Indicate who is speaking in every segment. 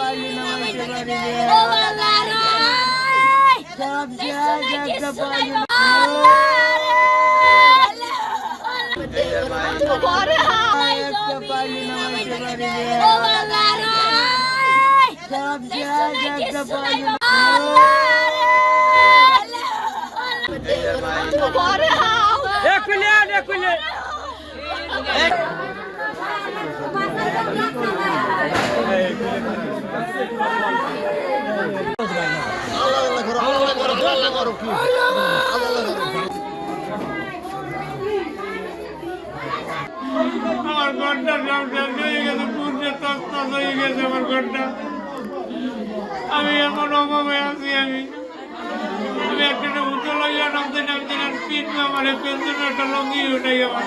Speaker 1: পারলি না মাইতে পারি রে
Speaker 2: ও আল্লাহ রে
Speaker 1: সব শেষ একটা পারলি না
Speaker 2: ঘরে হাই
Speaker 1: একটা পারলি না মাইতে পারি রে
Speaker 2: ও আল্লাহ রে
Speaker 1: সব শেষ একটা পারলি
Speaker 3: আমার সব শেষ হয়ে গেছে পুরো তস্তাস হয়ে গেছে আমার ঘরটা। আমি এমন অভাবে আছি আমি। আমি একটা উঁচু লইয়া নামতে নামতে তিন আমার পেছনে একটা লঙ্গি উঠাই আমার।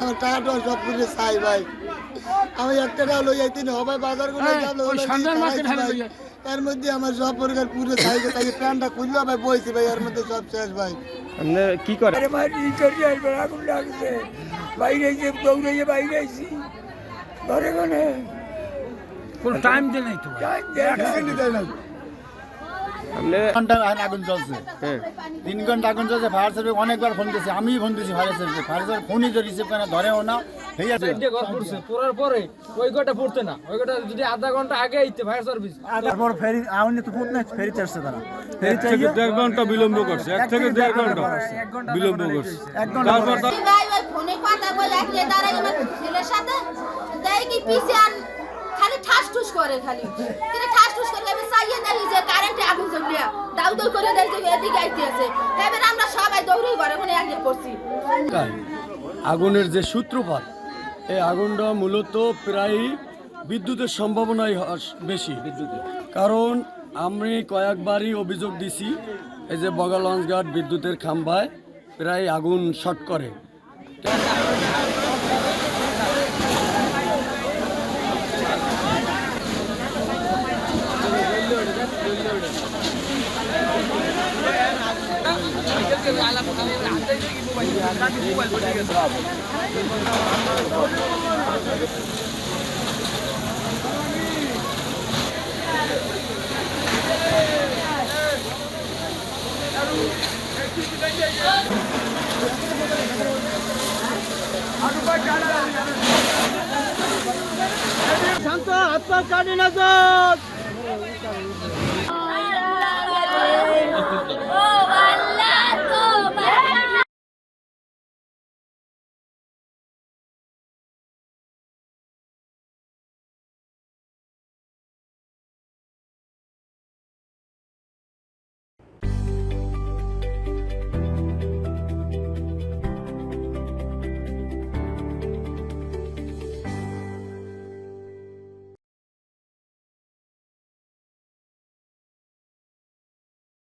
Speaker 4: আমার
Speaker 5: টাকাটা সব চাই ভাই। আমি একটা টাকা লই যাইতে হবে বাজার মধ্যে আমার সব পরিবার পুরো চাই তাই প্যান্টটা খুললো ভাই বইছি ভাই এর মধ্যে সব শেষ ভাই।
Speaker 3: কি করে?
Speaker 1: আরে ভাই ইন্টারজি আসবে আগুন লাগছে। বাইরে যে দৌড়ে বাইরে আইছি। ঘরে ঘরে।
Speaker 3: কোনো টাইম দিয়ে নাই তো আপনি
Speaker 5: ঘণ্টা আগুন চলছে তিন ঘণ্টা আগুন চলছে ফায়ার সার্ভিস অনেকবার ফোন দিয়েছে আমি ফোন দিয়েছি ফায়ার সার্ভিস ফায়ার সার্ভিস ফোনই তো রিসিভ করে না, ধরেও না? ঠিক আছে।
Speaker 6: ঘর পড়ছে পড়ার পরে ওই পড়তে না। ওই যদি আধা ঘণ্টা আগে আইতে ফায়ার সার্ভিস
Speaker 5: তারপর ফেরি আউনি তো ফুট না ফেরি চাচ্ছে তারা।
Speaker 3: এক থেকে দেড় ঘণ্টা বিলম্ব করছে। এক থেকে দেড় ঘণ্টা বিলম্ব করছে। তারপর
Speaker 2: ফোনে কথা বলে ছেলের সাথে দেয় কি করে খালি। কিন্তু ঠাস ঠুস করে আমি চাইয়ে দেখি যে কারেন্টে আগুন জ্বলিয়া দাউ দাউ করে যে এদিকে আইতে আছে। এবার আমরা সবাই দৌড়ে ঘরে মনে আগে পড়ছি।
Speaker 7: আগুনের যে সূত্রপাত, এই আগুনটা মূলত প্রায় বিদ্যুতের সম্ভাবনাই বেশি কারণ আমি কয়েকবারই অভিযোগ দিছি, এই যে বগালঞ্চ ঘাট বিদ্যুতের খাম্বায় প্রায় আগুন শট করে।
Speaker 1: শান্ত হাত পা কাটি না